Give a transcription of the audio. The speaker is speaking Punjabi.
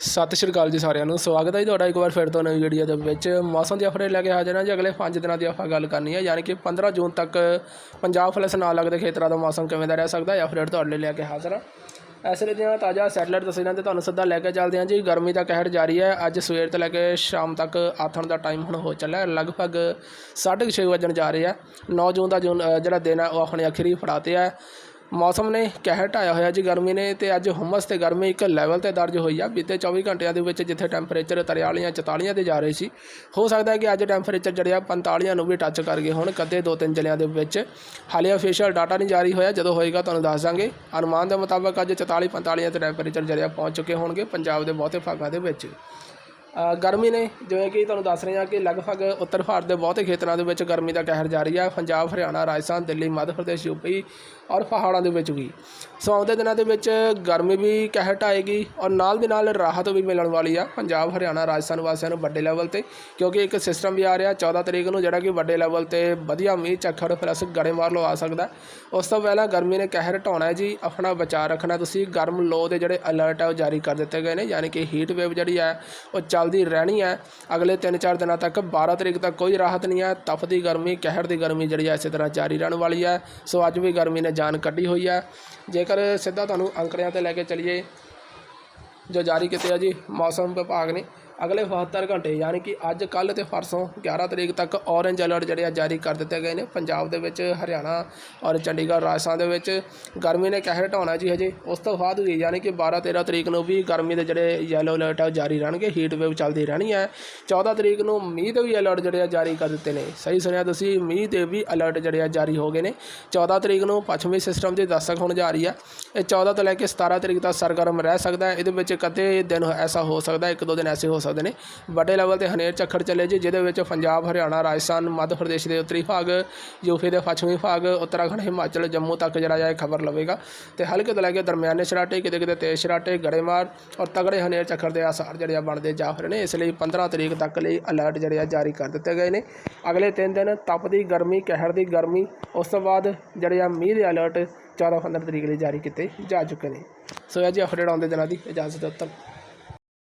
ਸਤਿ ਸ਼੍ਰੀ ਅਕਾਲ ਜੀ ਸਾਰਿਆਂ ਨੂੰ, ਸਵਾਗਤ ਹੈ ਜੀ ਤੁਹਾਡਾ ਇੱਕ ਵਾਰ ਫਿਰ ਤੋਂ ਨਵੀਂ ਵੀਡੀਓ ਦੇ ਵਿੱਚ। ਮੌਸਮ ਦੀ ਅਪਡੇਟ ਲੈ ਕੇ ਹਾਜ਼ਰ ਹਾਂ ਜੀ, ਅਗਲੇ 5 ਦਿਨਾਂ ਦੀ ਆਪਾਂ ਗੱਲ ਕਰਨੀ ਹੈ, ਯਾਨੀ ਕਿ 15 ਜੂਨ ਤੱਕ ਪੰਜਾਬ ਫਲਸ ਨਾਲ ਲੱਗਦੇ ਖੇਤਰਾਂ ਦਾ ਮੌਸਮ ਕਿਵੇਂ ਦਾ ਰਹਿ ਸਕਦਾ ਹੈ ਅਪਡੇਟ ਤੁਹਾਡੇ ਲਈ ਲੈ ਕੇ ਹਾਜ਼ਰ ਹਾਂ। ਇਸ ਲਈ ਦੀਆਂ ਤਾਜ਼ਾ ਸੈਟਲਾਈਟ ਤਸਵੀਰਾਂ ਤੇ ਤੁਹਾਨੂੰ ਸਿੱਧਾ ਲੈ ਕੇ ਚੱਲਦੇ ਹਾਂ ਜੀ। ਗਰਮੀ ਦਾ ਕਹਿਰ ਜਾਰੀ ਹੈ, ਅੱਜ ਸਵੇਰ ਤੋਂ ਲੈ ਕੇ ਸ਼ਾਮ ਤੱਕ ਆਥਣ ਦਾ ਟਾਈਮ ਹੁਣ ਹੋ ਚੱਲਿਆ ਹੈ। ਲਗਭਗ 6:30 ਵਜਣ ਜਾ ਰਹੇ ਆ 9 ਜੂਨ ਦਾ ਜੂਨ ਜਿਹੜਾ ਦਿਨ ਹੈ, ਉਹ ਆਪਣੇ ਅਖੀਰੀ ਫੜਾਤੇ ਆ ਮੌਸਮ ਨੇ ਕਹਿਰ ਢਾਇਆ ਹੋਇਆ ਜੀ ਗਰਮੀ ਨੇ ਤੇ ਅੱਜ ਹੁਮਸ ਤੇ ਗਰਮੀ ਇੱਕ ਲੈਵਲ ਤੇ ਦਰਜ ਹੋਈ ਆ। ਬੀਤੇ 24 ਘੰਟਿਆਂ ਦੇ ਵਿੱਚ ਜਿੱਥੇ ਟੈਂਪਰੇਚਰ 43 44 ਤੇ ਜਾ ਰਹੇ ਸੀ, ਹੋ ਸਕਦਾ ਹੈ ਕਿ ਅੱਜ ਟੈਂਪਰੇਚਰ ਜਿਹੜਿਆ 45 ਨੂੰ ਵੀ ਟੱਚ ਕਰ ਗਏ ਹੁਣ। ਕਦੇ ਦੋ ਤਿੰਨ ਜ਼ਿਲ੍ਹਿਆਂ ਦੇ ਵਿੱਚ ਹਾਲੇ ਅਫੀਸ਼ੀਅਲ ਡਾਟਾ ਨਹੀਂ ਜਾਰੀ ਹੋਇਆ। ਜਦੋਂ ਹੋਏਗਾ ਤੁਹਾਨੂੰ ਦੱਸ ਦਾਂਗੇ। ਅਨੁਮਾਨ ਦੇ ਮੁਤਾਬਕ ਅੱਜ 44 45 ਤੇ ਟੈਂਪਰੇਚਰ ਜਿਹੜਿਆ ਪਹੁੰਚ ਚੁੱਕੇ ਹੋਣਗੇ ਪੰਜਾਬ ਦੇ ਬਹੁਤੇ ਭਾਗਾਂ ਦੇ ਵਿੱਚ। ਗਰਮੀ ਨੇ, ਜਿਵੇਂ ਕਿ ਤੁਹਾਨੂੰ ਦੱਸ ਰਹੇ ਹਾਂ ਕਿ ਲਗਭਗ ਉੱਤਰ ਭਾਰਤ ਦੇ ਬਹੁਤੇ ਖੇਤਰਾਂ ਦੇ ਵਿੱਚ ਗਰਮੀ ਦਾ ਕਹਿਰ ਜਾਰੀ ਹੈ ਪੰਜਾਬ, ਹਰਿਆਣਾ, ਰਾਜਸਥਾਨ, ਦਿੱਲੀ, ਮੱਧ ਪ੍ਰਦੇਸ਼ ਯੂਪੀ ਔਰ ਪਹਾੜਾਂ ਦੇ ਵਿੱਚ ਵੀ। ਸੋ ਆਉਂਦੇ ਦਿਨਾਂ ਦੇ ਵਿੱਚ ਗਰਮੀ ਵੀ ਕਹਿਰ ਢਾਏਗੀ ਔਰ ਨਾਲ ਦੇ ਨਾਲ ਰਾਹਤ ਵੀ ਮਿਲਣ ਵਾਲੀ ਆ ਪੰਜਾਬ, ਹਰਿਆਣਾ, ਰਾਜਸਥਾਨ ਵਾਸੀਆਂ ਨੂੰ ਵੱਡੇ ਲੈਵਲ ਤੇ, ਕਿਉਂਕਿ ਇੱਕ ਸਿਸਟਮ ਵੀ ਆ ਰਿਹਾ 14 ਤਰੀਕ ਨੂੰ ਜਿਹੜਾ ਕਿ ਵੱਡੇ ਲੈਵਲ ਤੇ ਵਧੀਆ ਮੀਂਹ ਚੱਖੜ ਪਲੱਸ ਗੜੇਮਾਰ ਲਵਾ ਸਕਦਾ। ਉਸ ਤੋਂ ਪਹਿਲਾਂ ਗਰਮੀ ਨੇ ਕਹਿਰ ਢਾਉਣਾ ਜੀ, ਆਪਣਾ ਬਚਾਅ ਰੱਖਣਾ। ਤੁਸੀਂ ਗਰਮ ਲੋ ਦੇ ਜਿਹੜੇ ਅਲਰਟ ਹੈ ਉਹ ਜਾਰੀ ਕਰ ਦਿੱਤੇ ਗਏ ਨੇ, ਯਾਨੀ ਕਿ ਹੀਟ ਵੇਵ ਜਿਹੜੀ ਹੈ ਉਹ ਚੱਲ ਦੀ ਰਹਿਣੀ ਹੈ। ਅਗਲੇ 3-4 ਦਿਨਾਂ ਤੱਕ 12 ਤਰੀਕ ਤੱਕ ਕੋਈ ਰਾਹਤ ਨਹੀਂ ਹੈ। ਤਪ ਦੀ ਗਰਮੀ, ਕਹਿਰ ਦੀ ਗਰਮੀ ਜਿਹੜੀ ਹੈ ਇਸੇ ਤਰ੍ਹਾਂ ਜਾਰੀ ਰਹਿਣ ਵਾਲੀ ਹੈ। ਸੋ ਅੱਜ ਵੀ ਗਰਮੀ ਨੇ ਜਾਨ ਕੱਢੀ ਹੋਈ ਹੈ। ਜੇਕਰ ਸਿੱਧਾ ਤੁਹਾਨੂੰ ਅੰਕੜਿਆਂ ਤੇ ਲੈ ਕੇ ਚਲੀਏ, ਜੋ ਜਾਰੀ ਕੀਤੇ ਆ ਜੀ, ਮੌਸਮ ਵਿਭਾਗ ਨੇ ਅਗਲੇ 72 ਘੰਟੇ ਯਾਨੀ ਕਿ ਅੱਜ, ਕੱਲ੍ਹ ਤੇ ਪਰਸੋਂ 11 ਤਰੀਕ ਤੱਕ ਔਰੇਂਜ ਅਲਰਟ ਜਿਹੜੇ ਆ ਜਾਰੀ ਕਰ ਦਿੱਤੇ ਗਏ ਨੇ। ਪੰਜਾਬ ਦੇ ਵਿੱਚ, ਹਰਿਆਣਾ ਔਰ ਚੰਡੀਗੜ੍ਹ, ਰਾਜਸਥਾਨ ਦੇ ਵਿੱਚ ਗਰਮੀ ਨੇ ਕਹਿਰ ਢਾਉਣਾ ਜੀ ਹਜੇ। ਉਸ ਤੋਂ ਬਾਅਦ ਵੀ ਯਾਨੀ ਕਿ 12 13 ਤਰੀਕ ਨੂੰ ਵੀ ਗਰਮੀ ਦੇ ਜਿਹੜੇ ਯੈਲੋ ਅਲਰਟ ਆ ਉਹ ਜਾਰੀ ਰਹਿਣਗੇ। ਹੀਟ ਵੇਵ ਚੱਲਦੀ ਰਹਿਣੀ ਹੈ। 14 ਤਰੀਕ ਨੂੰ ਮੀਂਹ ਦੇ ਵੀ ਅਲਰਟ ਜਿਹੜੇ ਆ ਜਾਰੀ ਕਰ ਦਿੱਤੇ ਨੇ। ਸਹੀ ਸੁਣਿਆ ਤੁਸੀਂ, ਮੀਂਹ ਦੇ ਵੀ ਅਲਰਟ ਜਿਹੜੇ ਆ ਜਾਰੀ ਹੋ ਗਏ ਨੇ। 14 ਤਰੀਕ ਨੂੰ ਪੱਛਮੀ ਸਿਸਟਮ ਦੀ ਦਸਤਕ ਹੋਣ ਜਾ ਰਹੀ ਹੈ ਇਹ 14 ਤੋਂ ਲੈ ਕੇ 17 ਤਰੀਕ ਤੱਕ ਸਰਗਰਮ ਰਹਿ ਸਕਦਾ ਹੈ। ਇਹਦੇ ਵਿੱਚ ਕਦੇ ਦਿਨ ਐਸਾ ਹੋ ਸਕਦਾ ਇੱਕ ਦੋ ਦਿਨ ਐਸੇ ਹੋ ਸਕਦੇ ਨੇ। ਵੱਡੇ ਲੈਵਲ ਤੇ ਹਨੇਰ ਝੱਖੜ ਚੱਲੇ ਜੀ, ਜਿਹਦੇ ਵਿੱਚ ਪੰਜਾਬ, ਹਰਿਆਣਾ, ਰਾਜਸਥਾਨ, ਮੱਧ ਪ੍ਰਦੇਸ਼ ਦੇ ਉੱਤਰੀ ਭਾਗ ਯੂਪੀ ਦੇ ਪੱਛਮੀ ਭਾਗ, ਉੱਤਰਾਖੰਡ, ਹਿਮਾਚਲ, ਜੰਮੂ ਤੱਕ ਜਿਹੜਾ ਹੈ ਖਬਰ ਲਵੇਗਾ। ਤੇ ਹਲਕੇ ਤੋਂ ਲੈ ਕੇ ਦਰਮਿਆਨੇ ਸਰਾਟੇ, ਕਿਤੇ ਕਿਤੇ ਤੇਜ਼ ਸਰਾਟੇ, ਗੜੇਮਾਰ ਔਰ ਤਗੜੇ ਹਨੇਰ ਝੱਖੜ ਦੇ ਆਸਾਰ ਜਿਹੜੇ ਆ ਬਣਦੇ ਜਾ ਰਹੇ ਨੇ। ਇਸ ਲਈ 15 ਤਰੀਕ ਤੱਕ ਲਈ ਅਲਰਟ ਜਿਹੜੇ ਆ ਜਾਰੀ ਕਰ ਦਿੱਤੇ ਗਏ ਨੇ। ਅਗਲੇ 3 ਦਿਨ ਤਪਦੀ ਗਰਮੀ, ਕਹਿਰ ਦੀ ਗਰਮੀ, ਉਸ ਤੋਂ ਬਾਅਦ ਜਿਹੜੇ ਆ ਮੀਂਹ ਦੇ ਅਲਰਟ 14 15 ਤਰੀਕ ਲਈ ਜਾਰੀ ਕੀਤੇ ਜਾ ਚੁੱਕੇ ਨੇ। ਸੋ ਇਹ ਜੀ ਅਪਡੇਟ ਆਉਂਦੇ ਦਿਨਾਂ ਦੀ ਇਜਾਜ਼ਤ ਦਿਓ ਧੰਨਵਾਦ